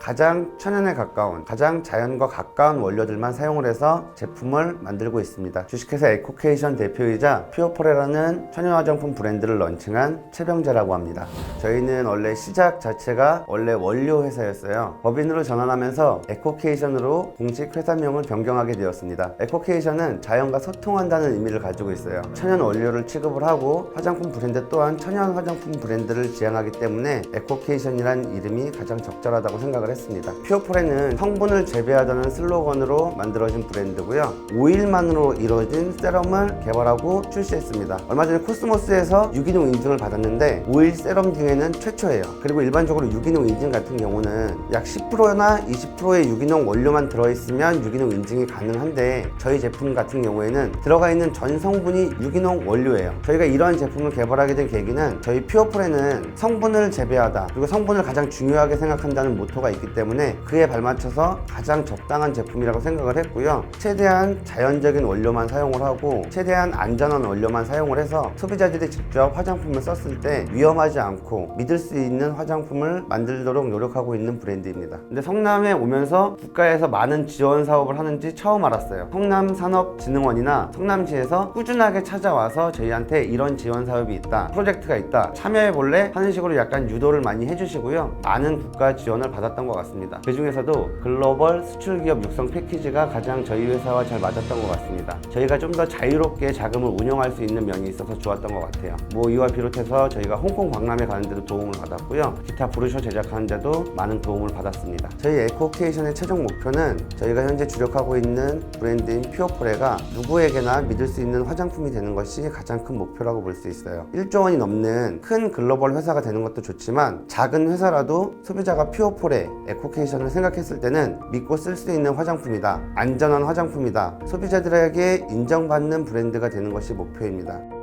가장 천연에 가까운, 가장 자연과 가까운 원료들만 사용을 해서 제품을 만들고 있습니다. 주식회사 에코케이션 대표이자 퓨어포레라는 천연 화장품 브랜드를 런칭한 최병재라고 합니다. 저희는 원래 시작 자체가 원래 원료 회사였어요. 법인으로 전환하면서 에코케이션으로 공식 회사명을 변경하게 되었습니다. 에코케이션은 자연과 소통한다는 의미를 가지고 있어요. 천연 원료를 취급을 하고 화장품 브랜드 또한 천연 화장품 브랜드를 지향하기 때문에 에코케이션이란 이름이 가장 적절하다고 생각을 했습니다. 퓨어포레는 성분을 재배하다는 슬로건으로 만들어진 브랜드고요. 오일만으로 이루어진 세럼을 개발하고 출시했습니다. 얼마 전에 코스모스에서 유기농 인증을 받았는데 오일 세럼 중에는 최초예요. 그리고 일반적으로 유기농 인증 같은 경우는 약 10%나 20%의 유기농 원료만 들어있으면 유기농 인증이 가능한데 저희 제품 같은 경우에는 들어가 있는 전 성분이 유기농 원료예요. 저희가 이런 제품을 개발하게 된 계기는 저희 퓨어풀에는 성분을 재배하다 그리고 성분을 가장 중요하게 생각한다는 모토가 있기 때문에 그에 발맞춰서 가장 적당한 제품이라고 생각을 했고요. 최대한 자연적인 원료만 사용을 하고 최대한 안전한 원료만 사용을 해서 소비자들이 직접 화장품을 썼을 때 위험하지 않고 믿을 수 있는 화장품을 만들도록 노력하고 있는 브랜드입니다. 근데 성남에 오면서 국가에서 많은 지원 사업을 하는지 처음 알았어요. 성남산업진흥원이나 성남시에서 꾸준하게 찾아와서 저희한테 이런 지원 사업이 있다, 프로젝트가 있다, 참여해 볼래 하는 식으로 약간 유도를 많이 해주시고요. 많은 국가 지원을 받았던 것 같습니다. 그 중에서도 글로벌 수출 기업 육성 패키지가 가장 저희 회사와 잘 맞았던 것 같습니다. 저희가 좀 더 자유롭게 자금을 운영할 수 있는 면이 있어서 좋았던 것 같아요. 뭐 이와 비롯해서 저희가 홍콩 광남에 가는 데도 도움을 받았고요. 기타 브루쇼 제작하는 데도 많은 도움을 받았습니다. 저희 에코케이션의 최종 목표는 저희가 현재 주력하고 있는 브랜드인 퓨어포레가 누구에게나 믿을 수 있는 화장품이 되는 것이 가장 큰 목표라고 볼 수 있어요. 1조 원이 넘는 큰 글로벌 회사가 되는 것도 좋지만 작은 회사라도 소비자가 퓨어포레, 에코케이션을 생각했을 때는 믿고 쓸 수 있는 화장품이다. 안전한 화장품이다. 소비자들에게 인정받는 브랜드가 되는 것이 목표입니다.